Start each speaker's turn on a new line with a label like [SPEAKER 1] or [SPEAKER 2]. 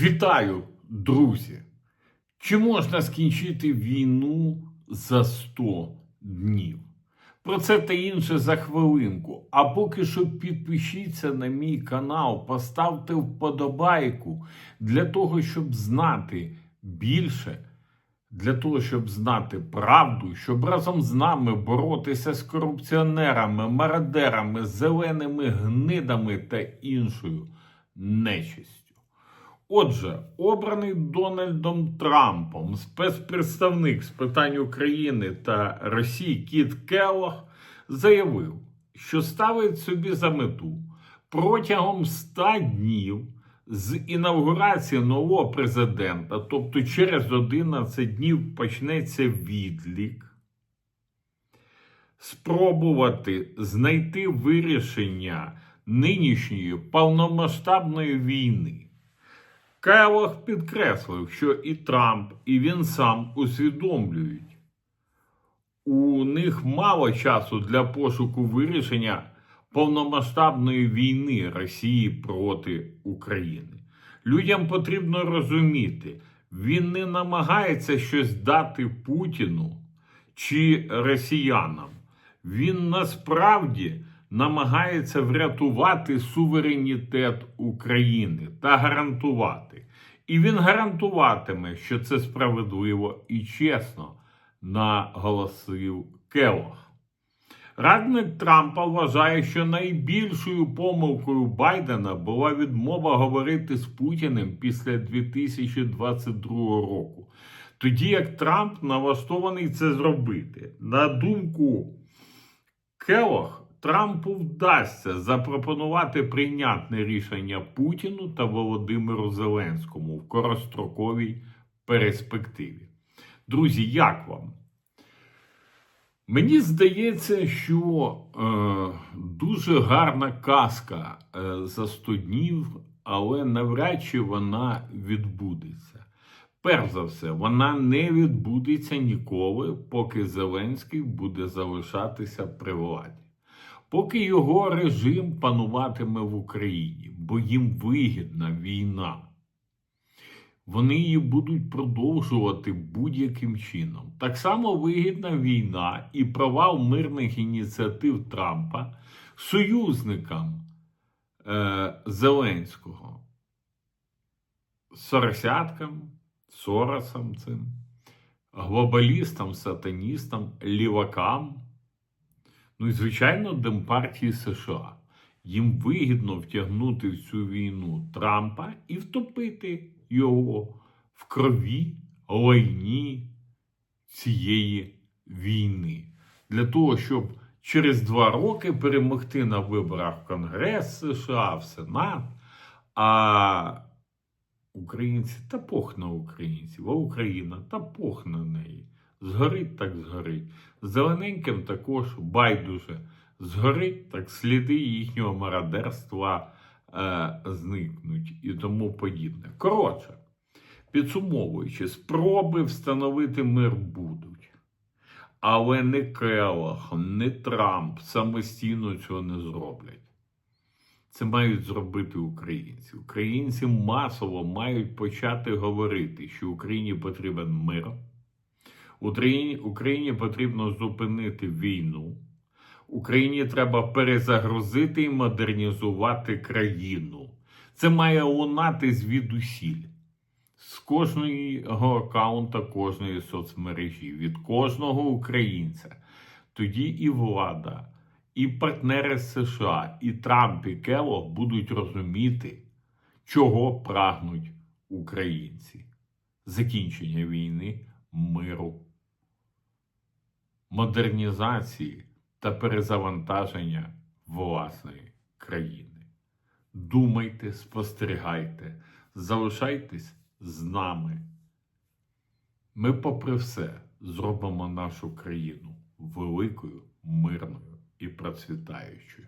[SPEAKER 1] Вітаю, друзі! Чи можна скінчити війну за 100 днів? Про це та інше за хвилинку. А поки що підпишіться на мій канал, поставте вподобайку для того, щоб знати більше, для того, щоб знати правду, щоб разом з нами боротися з корупціонерами, мародерами, зеленими гнидами та іншою нечистю. Отже, обраний Дональдом Трампом спецпредставник з питань України та Росії Кіт Келлог заявив, що ставить собі за мету протягом 100 днів з інавгурації нового президента, тобто через 11 днів почнеться відлік, спробувати знайти вирішення нинішньої повномасштабної війни. Келлог підкреслив, що і Трамп, і він сам усвідомлюють, у них мало часу для пошуку вирішення повномасштабної війни Росії проти України. Людям потрібно розуміти, він не намагається щось дати Путіну чи росіянам. Він насправді намагається врятувати суверенітет України та гарантувати. І він гарантуватиме, що це справедливо і чесно, наголосив Келлог. Радник Трампа вважає, що найбільшою помилкою Байдена була відмова говорити з Путіним після 2022 року. Тоді як Трамп налаштований це зробити. На думку Келлог, Трампу вдасться запропонувати прийнятне рішення Путіну та Володимиру Зеленському в коростроковій перспективі. Друзі, як вам? Мені здається, що е, дуже гарна казка е, за 100 днів, але навряд чи вона відбудеться. Перш за все, вона не відбудеться ніколи, поки Зеленський буде залишатися при владі. Поки його режим пануватиме в Україні, бо їм вигідна війна. Вони її будуть продовжувати будь-яким чином. Так само вигідна війна і провал мирних ініціатив Трампа союзникам е, Зеленського, соросяткам, Соросам цим, глобалістам, сатаністам, лівакам. Ну і, звичайно, Демпартії США. Їм вигідно втягнути в цю війну Трампа і втопити його в крові лайні цієї війни. Для того, щоб через два роки перемогти на виборах в Конгрес США, в Сенат, а українці та пох на українців, а Україна та пох на неї. Згорить так згорить. Зелененьким також байдуже. Згорить так сліди їхнього мародерства е, зникнуть і тому подібне. Коротше, підсумовуючи, спроби встановити мир будуть. Але не Келлог, не Трамп самостійно цього не зроблять. Це мають зробити українці. Українці масово мають почати говорити, що Україні потрібен мир. Україні, Україні потрібно зупинити війну. Україні треба перезагрузити і модернізувати країну. Це має лунати звідусіль. З кожного аккаунта кожної соцмережі, від кожного українця. Тоді і влада, і партнери США, і Трамп, і Келлог будуть розуміти, чого прагнуть українці. Закінчення війни, миру, модернізації та перезавантаження власної країни. Думайте, спостерігайте, залишайтесь з нами. Ми, попри все, зробимо нашу країну великою, мирною і процвітаючою.